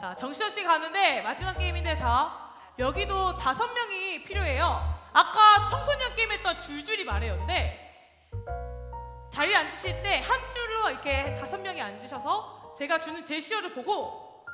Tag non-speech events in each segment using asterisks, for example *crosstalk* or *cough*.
자, 정신없이 가는데 마지막 게임인데 자, 여기도 다섯 명이 필요해요. 아까 청소년 게임 했던 줄줄이 말해요인데 자리에 앉으실 때 한 줄로 이렇게 다섯 명이 앉으셔서 제가 주는 제시어를 보고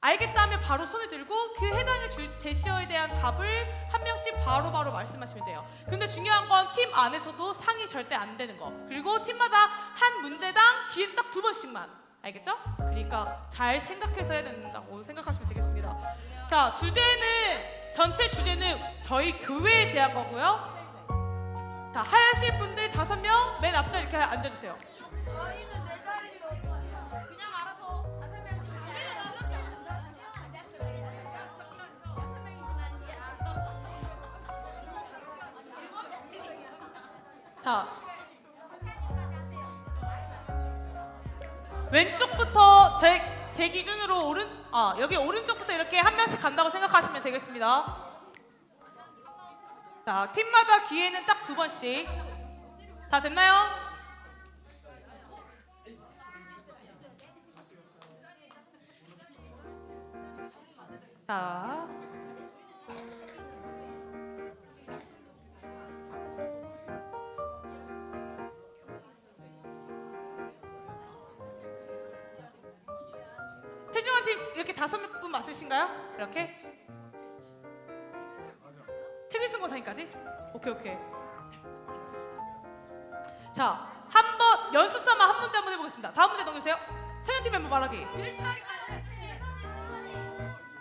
알겠다 하면 바로 손을 들고 그 해당의 주, 제시어에 대한 답을 한 명씩 바로 바로 말씀하시면 돼요. 근데 중요한 건 팀 안에서도 상이 절대 안 되는 거. 그리고 팀마다 한 문제당 기회는 딱두 번씩만. 알겠죠? 그러니까 잘 생각해서 해야 된다고 생각하시면 되겠습니다. 자, 주제는 전체 주제는 저희 교회에 대한 거고요. 자, 하실 분들 다섯 명 맨 앞자 이렇게 앉아주세요. 저희는 네 자리도 그냥 알아서 다섯 명 우리가 다섯 명 자, 왼쪽부터 제, 제 기준으로 오른 아 여기 오른쪽부터 이렇게 한 명씩 간다고 생각하시면 되겠습니다. 자, 팀마다 기회는 딱 두 번씩. 다 됐나요? 자. 팀 이렇게 다섯 분 맞으신가요? 이렇게? 책을 쓴거 사인까지? 오케이 오케이. 자, 한 번 연습 삼아 한 문제 한번 해보겠습니다. 다음 문제 넘겨주세요. 최종 팀 멤버 말하기.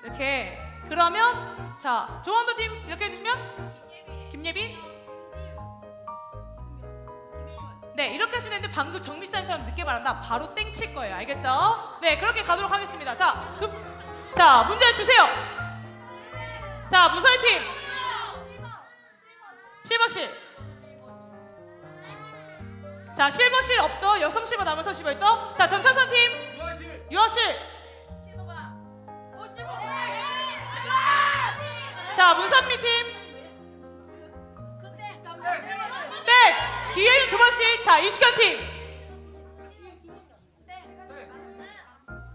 이렇게. 그러면 자 조원도 팀 이렇게 해주시면 이렇게 하시면 되는데 방금 정미 쌤처럼 늦게 말한다. 바로 땡 칠 거예요. 알겠죠? 네 그렇게 가도록 하겠습니다. 자, 그, 자 문제 주세요. 자 무서운 팀 실버실. 자 실버실 없죠? 여성 실버 남성 실버 있죠? 자 전차선 팀 유아실 유아실. 자 문선미 팀. 자 이시경 팀.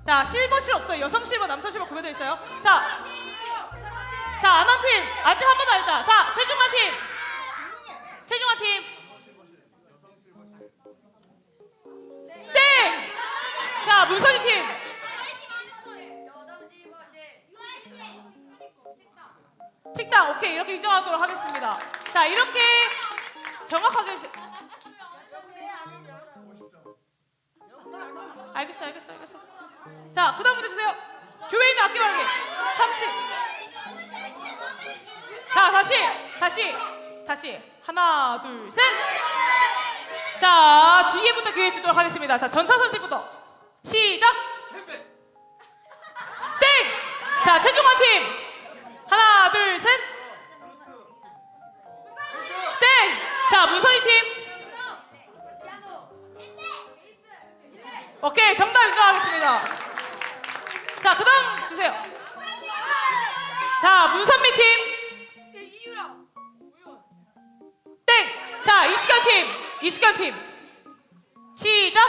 자 실버실 없어요. 여성 실버 남성 실버 구별되어 있어요. 자. 자 아나 팀 아직 한 번도 안 했다. 자 최중환 팀. 최중환 팀. 땡. 자 문선희 팀. 식당 오케이 이렇게 인정하도록 하겠습니다. 자 이렇게 정확하게 알겠어 알겠어. 자 그다음 문제 주세요. 교회 있는 악기 말기 30. 자 다시 다시 다시 하나 둘 셋. 자 뒤에 부터 기회 주도록 하겠습니다. 자 전차선 팀부터 오케이, 정답 인정하겠습니다. 자, 그 다음 주세요. 자, 문선미 팀. 땡! 자, 이수경 팀. 이수경 팀. 시작.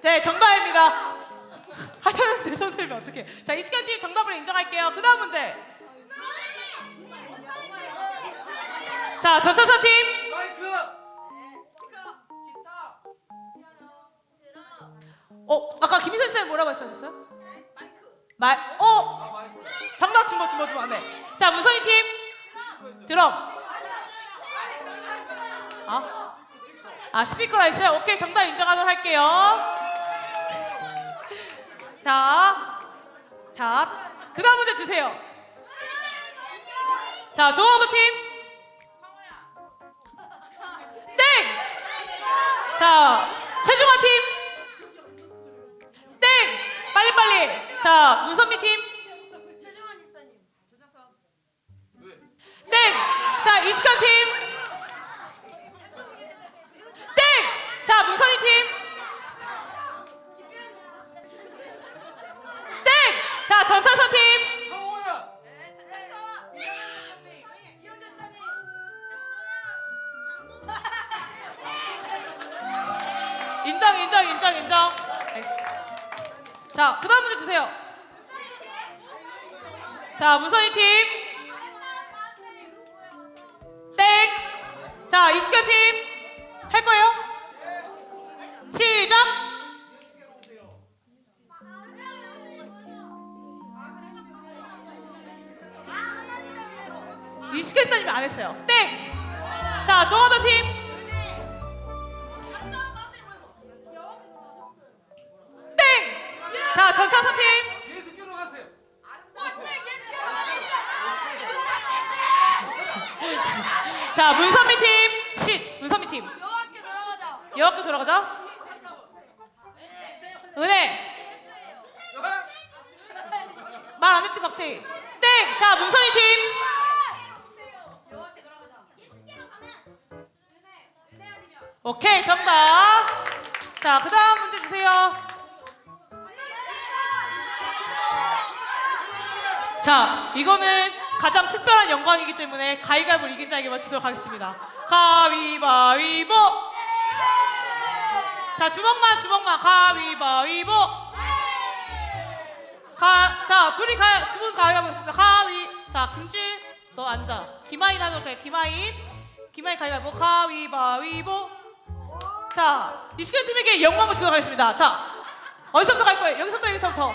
네, 정답입니다. *laughs* 하셨는데 손 들면 어떡해. 자, 이수경 팀 정답을 인정할게요. 그 다음 문제. 자, 전차선 팀. 마이크 어, 아까 김희선 쌤 뭐라고 말씀하셨어요? 말, 아 어, 마이크 정답 주모 주모 주모 네. 자, 문선희 팀. 드럼. 아, 아 스피커라 있어요. 오케이, 정답 인정하도록 할게요. 자, 자, 그 다음 문제 주세요. 자, 조원우 팀. 자, 최중환 팀. 땡! 빨리빨리. 자, 문선미 팀. 인정, 인정, 인정, 인정. 자, 그 다음 문제 주세요. 자, 문선희 팀. 땡. 자, 이수경 팀. 할 거예요? 시작. 이수경 선생님이 안 했어요. 땡. 자, 정원호 팀. 자, 문선미 팀. 쉿. 문선미 팀. 여학교 돌아가자. 여학교 돌아가자. 은혜. 말 안 했지, 박채희. 땡. 자, 문선희 팀. 오케이, 정답. 자, 그 다음 문제 주세요. 자, 이거는 가장 특별한 영광이기 때문에 가위바위보를 이긴 자에게만 주도록 하겠습니다. 가위바위보! 자, 주먹만, 주먹만, 가위바위보! 가, 자, 둘이 가, 두분 가위바위보 하겠습니다. 가위. 자, 김치, 너 앉아. 김아인 하도록 해. 김아인. 김아인 가위바위보, 가위바위보. 자, 이스케 팀에게 영광을 주도록 하겠습니다. 자, 어디서부터 갈 거예요? 여기서부터, 여기서부터.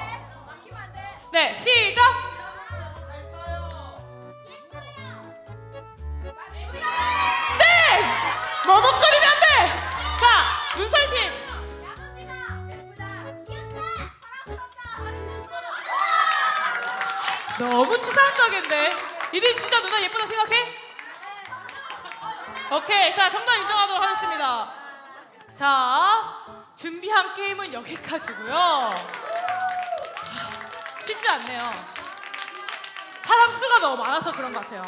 네, 시작! 너무 추상적인데. 이리 진짜 누나 예쁘다 생각해? 오케이. 자, 정답 인정하도록 하겠습니다. 자, 준비한 게임은 여기까지고요. 쉽지 않네요. 사람 수가 너무 많아서 그런 것 같아요.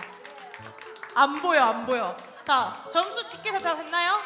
안 보여, 안 보여. 자, 점수 집계가 다 됐나요?